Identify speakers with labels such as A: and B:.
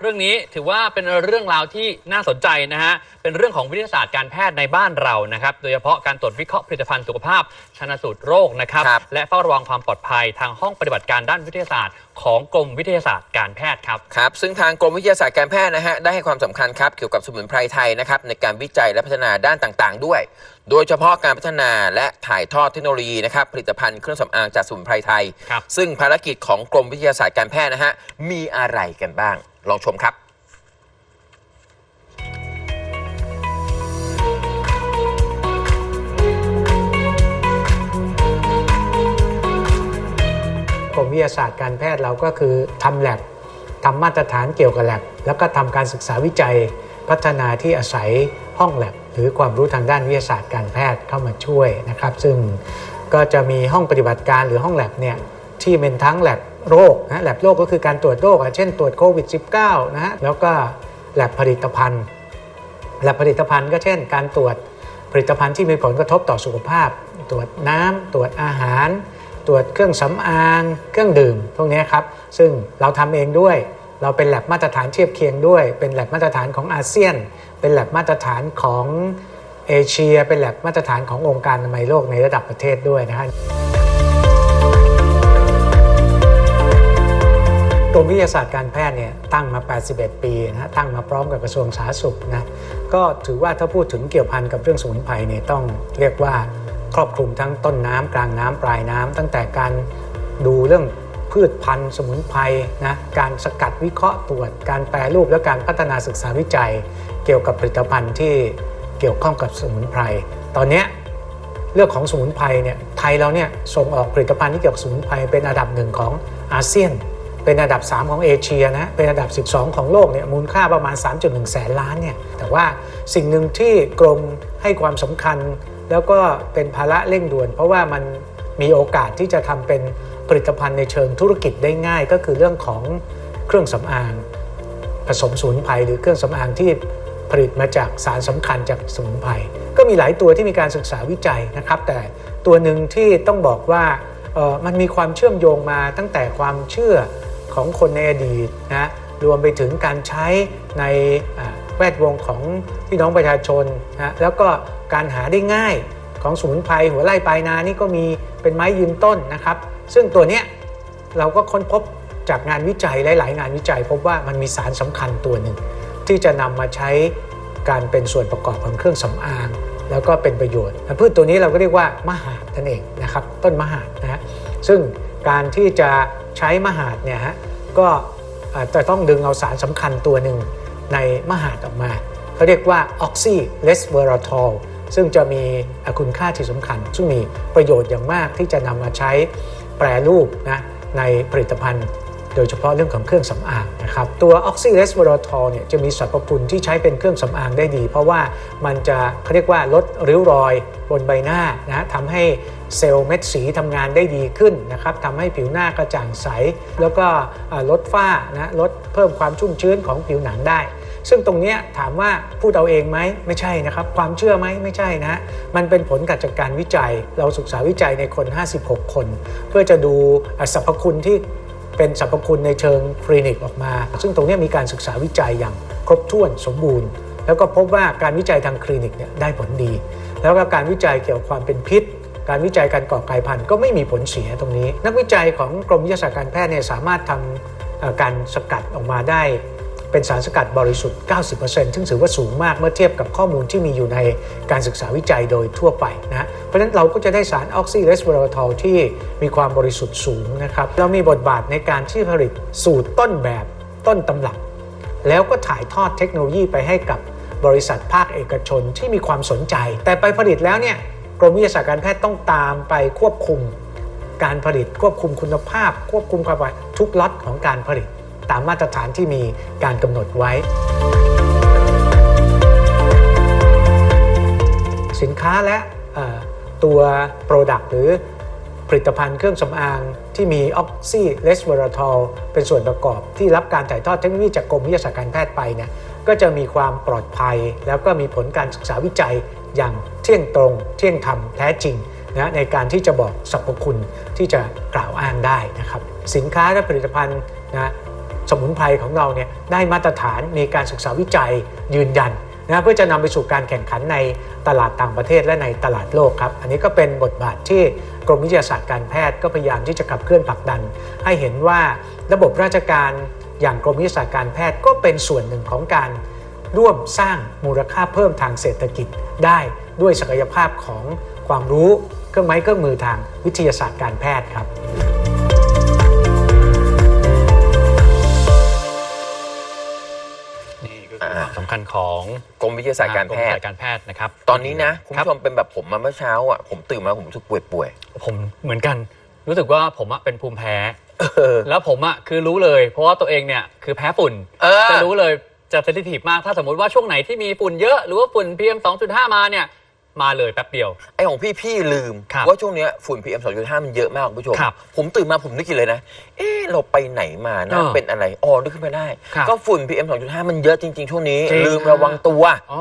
A: เรื่องนี้ถือว่าเป็นเรื่องราวที่น่าสนใจนะฮะ เป็นเรื่องของวิทยาศาสตร์การแพทย์ในบ้านเรานะครับ โดยเฉพาะการตรวจวิเคราะห์ผลิตภัณฑ์สุขภาพชันสูตรโรคนะครับ
B: ครับ
A: และเฝ้าระวังความปลอดภัยทางห้องปฏิบัติการด้านวิทยาศาสตร์ ของกรมวิทยาศาสตร์การแพทย์ครับ
B: ครับ ซึ่งทางกรมวิทยาศาสตร์การแพทย์นะฮะ ได้ให้ความสำคัญครับ เกี่ยวกับสมุนไพรไทยนะครับ ในการวิจัยและพัฒนาด้านต่างๆ ด้วย โดยเฉพาะการพัฒนาและถ่ายทอดเทคโนโลยีนะครับผลิตภัณฑ์เครื่องสำอางจากสมุนไพรไทย
A: ครับ
B: ซึ่งภารกิจของกรมวิทยาศาสตร์การแพทย์นะฮะมีอะไรกันบ้าง ลองชมครับ
C: กรมวิทยาศาสตร์การแพทย์เราก็คือทำแลบทำมาตรฐานเกี่ยวกับแลบแล้วก็ทำการศึกษาวิจัยพัฒนาที่อาศัยห้องแลบ หรือความรู้ทางด้านวิทยาศาสตร์การแพทย์เข้ามาช่วยนะครับ ซึ่งก็จะมีห้องปฏิบัติการหรือห้องแลบเนี่ยที่เป็นทั้งแลบโรคนะแลบโรคก็คือการตรวจโรคอะเช่นตรวจโควิด -19 นะฮะแล้วก็แลบผลิตภัณฑ์และผลิตภัณฑ์ก็เช่น การตรวจผลิตภัณฑ์ที่มีผลกระทบต่อสุขภาพ ตรวจน้ำตรวจอาหาร ตรวจเครื่องสำอาง เครื่องดื่มพวกนี้ครับซึ่งเราทำเองด้วย เราเป็นแลบมาตรฐานเทียบเคียงด้วย เป็นแลบมาตรฐานของอาเซียน เป็นแลบมาตรฐานของเอเชีย เป็นแลบมาตรฐานขององค์การอนามัยโลกในระดับประเทศด้วยนะฮะกรมวิทยาศาสตร์การแพทย์เนี่ยตั้งมา 81 ปีนะฮะตั้งมาพร้อมกับกระทรวงสาธารณสุขนะก็ถือว่าถ้าพูดถึงเกี่ยวพันกับเรื่องสมุนไพรเนี่ยต้องเรียกว่าครอบคลุมทั้งต้นน้ำกลางน้ำปลายน้ำตั้งแต่การดูเรื่อง พืชพันธุ์สมุนไพรนะการสกัดวิเคราะห์ตรวจ การแปรรูปและการพัฒนาศึกษาวิจัย เกี่ยวกับผลิตภัณฑ์ที่เกี่ยวข้องกับสมุนไพร ตอนนี้เรื่องของสมุนไพรเนี่ยไทยเราเนี่ยส่งออกผลิตภัณฑ์ที่เกี่ยวกับสมุนไพรเป็นอันดับหนึ่งของอาเซียน เป็นอันดับ 3 ของเอเชียนะเป็นอันดับ 12 ของโลกเนี่ยมูลค่าประมาณ 3.1 แสนล้านเนี่ยแต่ว่าสิ่งหนึ่งที่กรมให้ความสำคัญ แล้วก็เป็นภาระเร่งด่วน เพราะว่ามันมีโอกาสที่จะทำเป็น ผลิตภัณฑ์ในเชิงธุรกิจได้ง่าย ก็คือเรื่องของเครื่องสำอาง ผสมสมุนไพรหรือเครื่องสำอางที่ผลิตมาจากสารสำคัญจากสมุนไพรก็มีหลายตัวที่มีการศึกษาวิจัยนะครับ แต่ตัวหนึ่งที่ต้องบอกว่ามันมีความเชื่อมโยงมาตั้งแต่ความเชื่อของคนในอดีตนะรวมไปถึงการใช้ในแวดวงของพี่น้องประชาชนนะแล้วก็การหาได้ง่าย ของสมุนไพรหัวไร่ปลายนานี่ก็มีเป็นไม้ยืนต้นนะครับ ซึ่งตัวเนี้ยเราก็ค้นพบจากงานวิจัยหลายๆ งานวิจัย พบว่ามันมีสารสำคัญตัวหนึ่งที่จะนำมาใช้การเป็นส่วนประกอบของเครื่องสำอาง แล้วก็เป็นประโยชน์พืชตัวนี้เราก็เรียกว่ามหาดนั่นเองนะครับต้นมหาดนะฮะซึ่งการที่จะใช้มหาดเนี่ยฮะก็จะต้องดึงเอาสารสำคัญตัวหนึ่งในมหาดออกมาเขาเรียกว่าออกซิเลสเวอราทอล ซึ่งจะมีคุณค่าที่สำคัญ ซึ่งมีประโยชน์อย่างมากที่จะนำมาใช้แปรรูปนะในผลิตภัณฑ์ โดยเฉพาะเรื่องของเครื่องสำอางนะครับตัวออกซิเลสเวอร์ทอลเนี่ยจะมีสรรพคุณที่ใช้เป็นเครื่องสำอางได้ดี เพราะว่ามันจะเขาเรียกว่าลดริ้วรอยบนใบหน้านะทำให้เซลล์เม็ดสีทำงานได้ดีขึ้นนะครับทำให้ผิวหน้ากระจ่างใส แล้วก็ลดฝ้านะลดเพิ่มความชุ่มชื้นของผิวหนังได้ ซึ่งตรงนี้ถามว่าพูดเอาเองไหมไม่ใช่นะครับ ความเชื่อไหมไม่ใช่นะมันเป็นผลกัจากการวิจัย เราศึกษาวิจัยในคน 56 คน เพื่อจะดูสรรพคุณที่เป็นสรรพคุณในเชิงคลินิกออกมา ซึ่งตรงนี้มีการศึกษาวิจัยอย่างครบถ้วนสมบูรณ์ แล้วก็พบว่าการวิจัยทางคลินิกเนี่ยได้ผลดี แล้วก็การวิจัยเกี่ยวกับความเป็นพิษ การวิจัยการก่อกายพันธุ์ก็ไม่มีผลเสียตรงนี้ นักวิจัยของกรมวิทยาศาสตร์การแพทย์เนี่ยสามารถทำเอ่อการสกัดออกมาได้ เป็นสารสกัดบริสุทธิ์ 90%ซึ่งถือว่าสูงมากเมื่อเทียบกับข้อมูลที่มีอยู่ในการศึกษาวิจัยโดยทั่วไปนะเพราะฉะนั้นเราก็จะได้สารออกซิเลสเวอร์ทอลที่มีความบริสุทธิ์สูงนะครับเรามีบทบาทในการที่ผลิตสูตรต้นแบบต้นตำรับ แล้วก็ถ่ายทอดเทคโนโลยีไปให้กับบริษัทภาคเอกชนที่มีความสนใจ แต่ไปผลิตแล้วเนี่ยกรมวิทยาศาสตร์การแพทย์ต้องตามไปควบคุมการผลิตควบคุมคุณภาพ ควบคุมความทุกล็อตของการผลิต ตามมาตรฐานที่มีการกำหนดไว้ สินค้าและตัว Product หรือผลิตภัณฑ์เครื่องสำอางที่มีออกซิเลสเวอร์ทอลเป็นส่วนประกอบที่รับการถ่ายทอดเทคโนโลยีจากกรมวิทยาศาสตร์การแพทย์ไปเนี่ยก็จะมีความปลอดภัย แล้วก็มีผลการศึกษาวิจัยอย่างเที่ยงตรง เที่ยงธรรมแท้จริงนะในการที่จะบอกสรรพคุณที่จะกล่าวอ้างได้นะครับ สินค้าและผลิตภัณฑ์นะ สมุนไพรของเราเนี่ยได้มาตรฐานมีการศึกษาวิจัยยืนยันนะเพื่อจะนำไปสู่การแข่งขันในตลาดต่างประเทศและในตลาดโลกครับ อันนี้ก็เป็นบทบาทที่กรมวิทยาศาสตร์การแพทย์ก็พยายามที่จะขับเคลื่อนผลักดัน ให้เห็นว่าระบบราชการอย่างกรมวิทยาศาสตร์การแพทย์ก็เป็นส่วนหนึ่งของการร่วมสร้างมูลค่าเพิ่มทางเศรษฐกิจได้ด้วยศักยภาพของความรู้เครื่องไม้เครื่องมือทางวิทยาศาสตร์การแพทย์ครับ
A: คือความสำคัญของ
B: กรมวิทยาศาสตร์การแพท
A: ม
B: ย์
A: การแพทย์นะครับ
B: ตอนนี้นะคุณ
A: ครับ
B: ผู้ชมเป็นแบบผมมาเมื่อเช้าอะผมตื่นมาผมรู้สึกป่วย
A: ผมเหมือนกัน รู้สึกว่าผมอะเป็นภูมิแพ้
B: ๆเออ
A: แล้วผมอะคือรู้เลย เพราะว่าตัวเองเนี่ยคือแพ้ฝุ่น
B: เออ
A: จะรู้เลยจะเซนซิทีฟมากถ้าสมมติว่าช่วงไหนที่มีฝุ่นเยอะ หรือว่าฝุ่น PM 2.5 มาเนี่ย มาเลยแป๊บเดียว
B: ไอของพี่พี่ลืม
A: ครับ
B: ว่าช่วงเนี้ยฝุ่น PM 2.5 มันเยอะมากคุณผู้ชม
A: ครับ
B: ผมตื่นมาผมนึกกินเลยนะ เอ๊ะเราไปไหนมานะ
A: เออ
B: เป็นอะไรอ๋อนึกขึ้นมาได้
A: ครับ
B: ก็ฝุ่น PM 2.5 มันเยอะจริง ๆ ช่วงนี้
A: จริง
B: ลืมระวังตัว
A: อ๋อ